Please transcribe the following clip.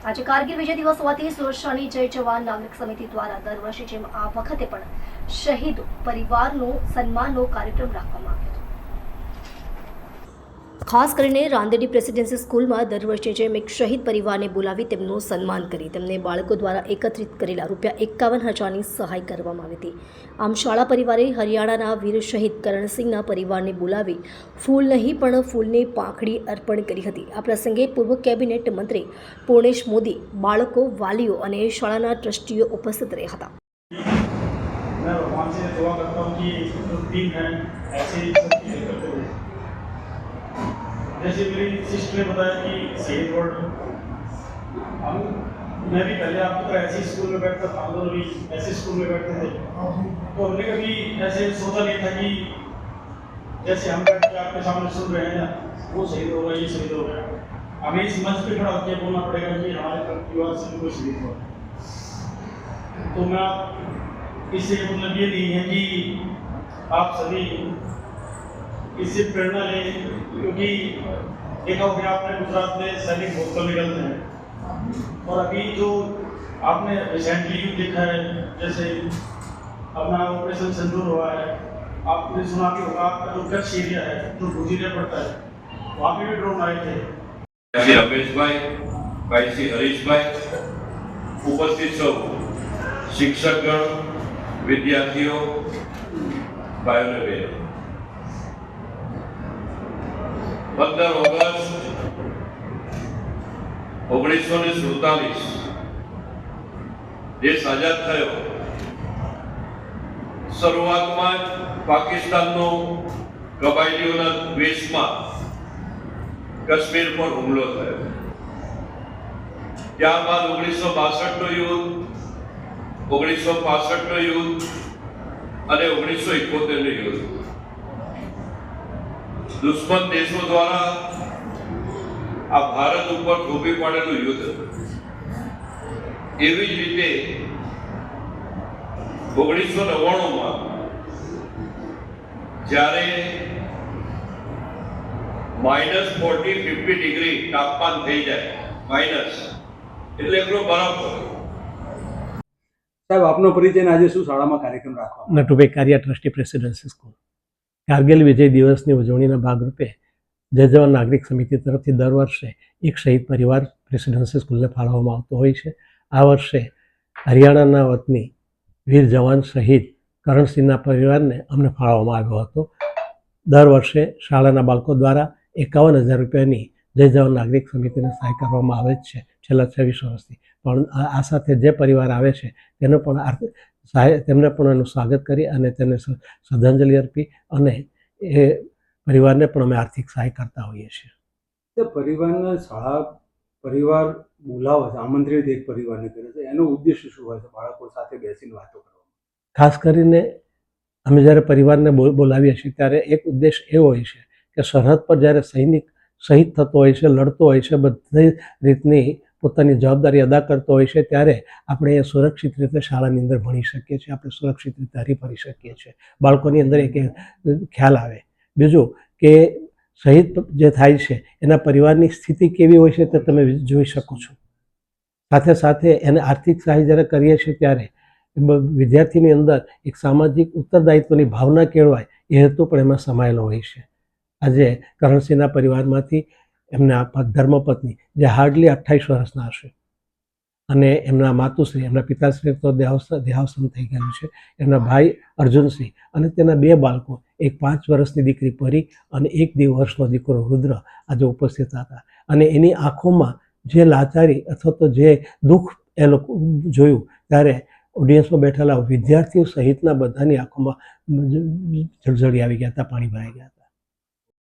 આજે કારગિલ વિજય દિવસ હોવાથી સુરક્ષાની જય જવાન નાગરિક સમિતિ દ્વારા દર વર્ષે જેમ આ વખતે પણ શહીદ પરિવારનો સન્માનનો કાર્યક્રમ રાખવામાં આવ્યો ખાસ કરીને રાંદેડી પ્રેસિડેન્સી સ્કૂલમાં દર વર્ષે જેમ એક શહીદ પરિવારને બોલાવી તેમનું સન્માન કરી તેમને બાળકો દ્વારા એકત્રિત કરેલા રૂપિયા એકાવન હજારની સહાય કરવામાં આવી હતી આમ શાળા પરિવારે હરિયાણાના વીર શહીદ કરણસિંહના પરિવારને બોલાવી ફૂલ નહીં પણ ફૂલની પાંખડી અર્પણ કરી હતી આ પ્રસંગે પૂર્વ કેબિનેટ મંત્રી પૂર્ણેશ મોદી બાળકો વાલીઓ અને શાળાના ટ્રસ્ટીઓ ઉપસ્થિત રહ્યા હતા मैं भगवान से दुआ करता हूँ कि जो टीम है ऐसे जैसे मेरी सिस्टर ने बताया कि शहीद रोड हम मैं भी पहले आपकी तरह ऐसे स्कूल में बैठता था हम भी ऐसे स्कूल में बैठते थे। तो हमने कभी ऐसे सोचा नहीं था कि जैसे हम बैठ के आपके सामने सुन रहे हैं ना, वो शहीद हो गया ये शहीद हो गया हमें इस मंच पे खड़ा होकर बोलना पड़ेगा कि हमारे परिवार से कोई शहीद हुआ तो मैं आप इससे मतलब ये नहीं है कि आप सभी इससे प्रेरणा लें क्योंकि देखा होगा आपने गुजरात में सैनिक बहुत कम निकलते हैं और अभी जो आपने रिसेंटली युद्ध देखा है जैसे अपना ऑपरेशन सिंदूर हुआ है आपने सुना कि होगा आपका जो कच्छ एरिया है जो भूज एरिया पड़ता है वहाँ पे भी ड्रोन आए थे શ્રી રમેશભાઈ ભાઈ શ્રી હરીશભાઈ ઉપસ્થિત સૌ શિક્ષકગણ વિદ્યાર્થીઓ ભાઈઓ અને બહેનો પંદર ઓગસ્ટ ઓગણીસો ને સુડતાલીસ. દેશ આઝાદ થયો. શરૂઆતમાં પાકિસ્તાનનો કબાયલીઓના દ્વેષમાં કાશ્મીર પર હુમલો થયો. ત્યારબાદ ઓગણીસો બાસઠનો યુદ્ધ, ઓગણીસો પાસઠનો યુદ્ધ અને ઓગણીસો એકોતેરનું યુદ્ધ. દુશ્મન દેશો દ્વારા આ ભારત ઉપર થોપી પાડેલું યુદ્ધ. એવી જ રીતે ઓગણીસો નવ્વાણુંમાં જ્યારે માઇનસ ફોર્ટી ફિફ્ટી ડિગ્રી તાપમાન થઈ જાય માઇનસ એટલે એકલો બરફ હોય. સાહેબ આપનો પરિચય આજે શું શાળામાં કાર્યક્રમ રાખવા Natubhai Kariya trustee presidency school. Kargil Vijay દિવસની ઉજવણીના ભાગરૂપે જય જવાન નાગરિક સમિતિ તરફથી દર વર્ષે એક શહીદ પરિવાર પ્રેસિડેન્સી સ્કૂલને ફાળવવામાં આવતો હોય છે. આ વર્ષે હરિયાણાના વતની વીર જવાન શહીદ કરણસિંહના પરિવારને અમને ફાળવવામાં આવ્યો હતો. દર વર્ષે શાળાના બાળકો દ્વારા એકાવન હજાર રૂપિયાની જય જવાન નાગરિક સમિતિને સહાય કરવામાં આવે જ છે છેલ્લા છવ્વીસ વર્ષથી. પણ આ આ સાથે જે પરિવાર આવે છે, તેનો પણ તેમને પણ એનું સ્વાગત કરી અને તેને શ્રદ્ધાંજલિ અર્પી અને એ પરિવારને પણ અમે આર્થિક સહાય કરતા હોઈએ છીએ. તે પરિવારના શાળા પરિવાર બોલાવે છે આમંત્રિત એક પરિવારને કરે છે. એનો ઉદ્દેશ્ય શું હોય છે? બાળકો સાથે બેસીને વાતો કરવા ખાસ કરીને અમે જ્યારે પરિવારને બોલ- બોલાવીએ છીએ ત્યારે એક ઉદ્દેશ એવો હોય છે કે સરહદ પર જ્યારે સૈનિક શહીદ થતો હોય છે લડતો હોય છે બધી રીતની પોતાની જવાબદારી અદા કરતો હોય છે, ત્યારે આપણે એ સુરક્ષિત રીતે શાળાની અંદર ભણી શકીએ છીએ, આપણે સુરક્ષિત રીતે હરીફરી શકીએ છીએ. બાળકોની અંદર એક ખ્યાલ આવે. બીજું કે શહીદ જે થાય છે, એના પરિવારની સ્થિતિ કેવી હોય છે તે તમે જોઈ શકો છો. સાથે સાથે એને આર્થિક સહાય જ્યારે કરીએ છીએ ત્યારે વિદ્યાર્થીની અંદર એક સામાજિક ઉત્તરદાયિત્વની ભાવના કેળવાય એ હેતુ પણ એમાં સમાયેલો હોય છે. આજે કરણસિંહના પરિવારમાંથી એમના ધર્મપત્ની, જે હાર્ડલી અઠ્ઠાવીસ વર્ષના હશે. અને એમના માતુશ્રી, એમના પિતાશ્રી તો દેહાવસન થઈ ગયેલું છે. એમના ભાઈ અર્જુનસિંહ અને તેના બે બાળકો, એક પાંચ વર્ષની દીકરી પરી અને એક બે વર્ષનો દીકરો રુદ્ર આજે ઉપસ્થિત હતા. અને એની આંખોમાં જે લાચારી અથવા તો જે દુઃખ એ લોકો જોયું, ત્યારે ઓડિયન્સમાં બેઠેલા વિદ્યાર્થીઓ સહિતના બધાની આંખોમાં જળજળી આવી ગયા હતા, પાણી ભરાઈ ગયા હતા.